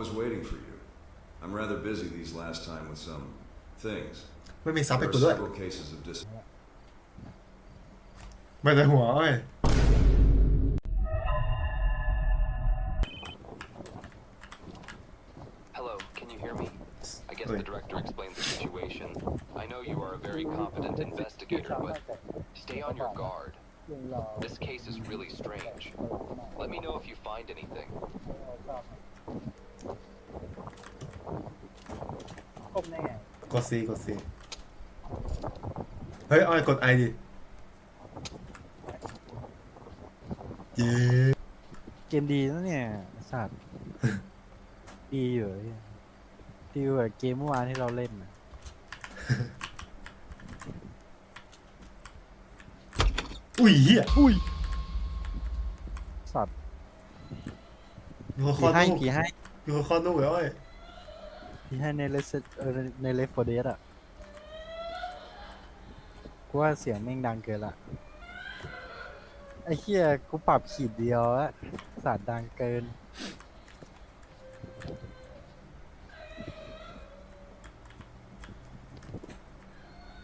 was waiting for you. I'm rather busy these last time with some things. ไม่มีซับ There ให้ are กูด้วย several cases of dis. ไม่ได้หัวเอ้ย Hello, can you hear me? I guess Wait. the director explained the situation. I know you are a very competent investigator, but stay on your guard. This case is really strange. Let me know if you find anything. ก้มได้ไงกดซีกดซีเฮ้ย อ้อย กดไอดิเย้เกมดีนะเนี่ยสัตว์ ดีอยู่ไอ้เหี้ยดีกว่าเกมเมื่อวานที่เราเล่นน่ะอุ้ยเฮียอุ้ยสัตว์มีคนคผีลอดให้ลูกผีให้ มีคนคอดลูกแล้วเอ้ยผีให้ในเลสในเลฟโฟเดสอะกูว่าเสียงแม่งดังเกินละไอ้เหี้ยกูปรับขีดเดียวอะสัตว์ดังเกิน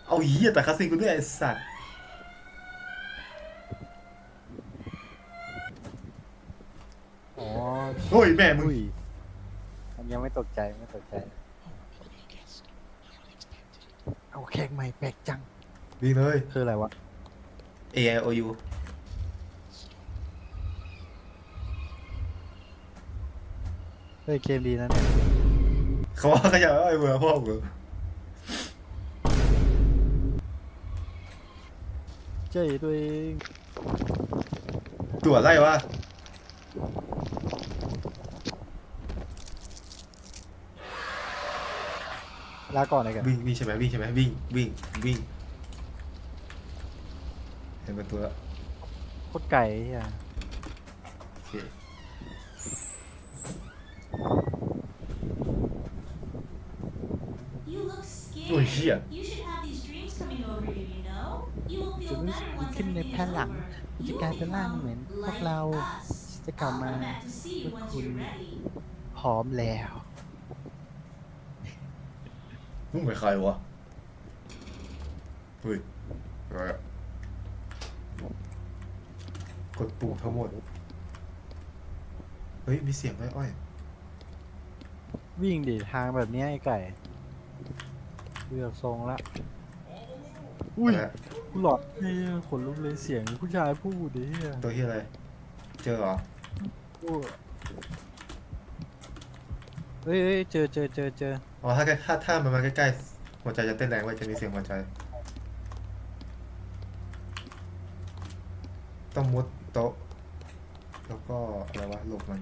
เอาเฮียแต่คาสินกูด้วยไอ้สัตว์อ๋อโอ้ยแม่มึง อุ้ย ยังไม่ตกใจไม่ตกใจ เอาแขกใหม่แปลกจัง วิ่งเลย คืออะไรวะ A I O U เฮ้ยเกมดีนะเนี่ยเขาว่าเขาอยากเอาไอ้เบื่อพ่อกูเจ้ยตัวเองตัวอะไรวะ ลาก่อนเลยกันวิ่งวิ่งใช่ไหมวิ่งใช่ไหมวิ่งวิ่งวิ่งเห็นเป็นตัวแล้วโคตรไก่เฮียโอเค You look โอ้ย scared. เฮีย You should have these dreams coming over you, you know? You will จะ feel รู้สึก better ดี once ขึ้นใน everything ภาย is หลัง over. จะ You กลาย will เป็นร่างเหมือน become พวก like เรา us. จะกลับ I'll มา come back to see you เมื่อ once คุณ you're ready. พร้อมแล้ว มึงเป็นใครวะ เฮ้ยอะไรอะกดปุ่มทั้งหมด เฮ้ย มีเสียงด้วยอ้อยวิ่งดิทางแบบเนี้ยไอ้ไก่เลือกทรงละ อุ้ยอะไรอะหลอดเฮียขนลุกเลยเสียงผู้ชายพูดดิเฮียตัวที่อะไร เจอเหรอ พูด เฮ้ยเฮ้ยเจอเจอเจอเจออ๋อถ้าใกล้ถ้าถ้ามันมาใกล้ๆหัวใจจะเต้นแรงไว้ยจะมีเสียงหัวใจ ต้องมุดโต๊ะ แล้วก็อะไรวะหลบมัน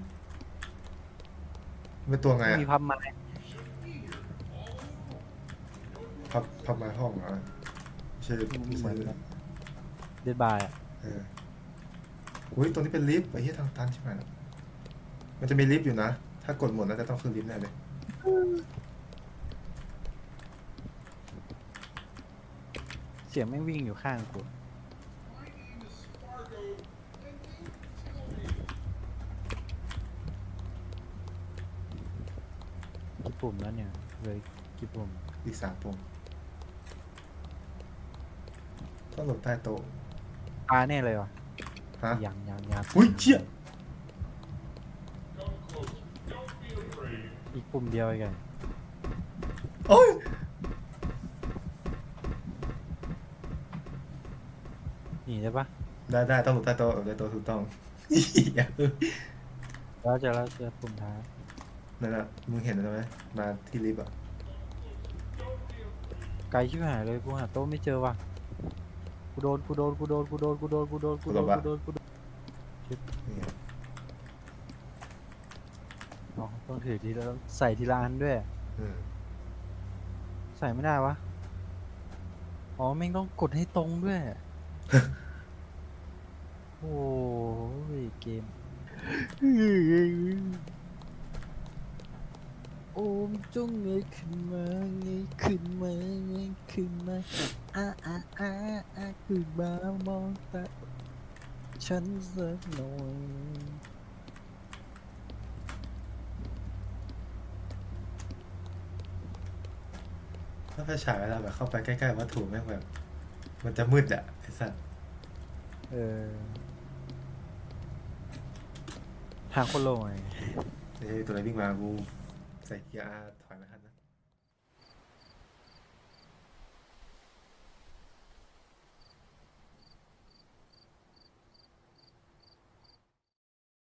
เป็นตัวไงอะมีพับไม้พับพับไม้ห้องเหรอไม่ใช่ไม่ใช่เดดบายอะเอออุ้ยตรงนี้เป็นลิฟต์ไอ้เหี้ยทางตันใช่ไหมล่ะมันจะมีลิฟต์อยู่นะ ถ้ากดหมดแล้วจะต้องขึ้นลิฟต์แน่เลยเสียงแม่งวิ่งอยู่ข้างกูกี่ปุ่มแล้วเนี่ยเลยกี่ปุ่มอีกสามปุ่มต้องหลบใต้โต๊ะปลาแน่เลยวะฮะยังยังยัง อุ้ยเชี่ย อีกปุ่มเดียวไอ้ไงโอ้ยหนีได้ปะได้ได้ต้องหลบใต้โต๊ะเออใต้โต๊ะถูกต้องเหี้ยแล้วเจะแล้วเจอปุ่มท้ายนั่นน่ะมึงเห็นแล้วไหมมาที่ลิฟต์อะไกลชิบหายเลยกูหาโต๊ะไม่เจอว่ะกูโดนกูโดนกูโดนกูโดนกูโดนกูโดนกูโดนกูโดนกูโดนนี่ไงอ๋อต้อง ถือทีละใส่ทีละอันด้วยอืมใส่ไม่ได้วะ อ๋อแม่งต้องกดให้ตรงด้วย โอ้ยเกม โอ้มจงเงยขึ้นมาเงยขึ้นมาเงยขึ้นมาอ้าอ้าอ้าอ้าขึ้นมามองตาฉันสักหน่อย ไฟฉายเวลาแบบเข้าไปใกล้ๆวัตถุแม่งแบบ มันจะมืดอะไอ้สัสเออ ทางคนโล่งไงเฮ้ยตัวอะไรวิ่งมากูใส่เกียร์ R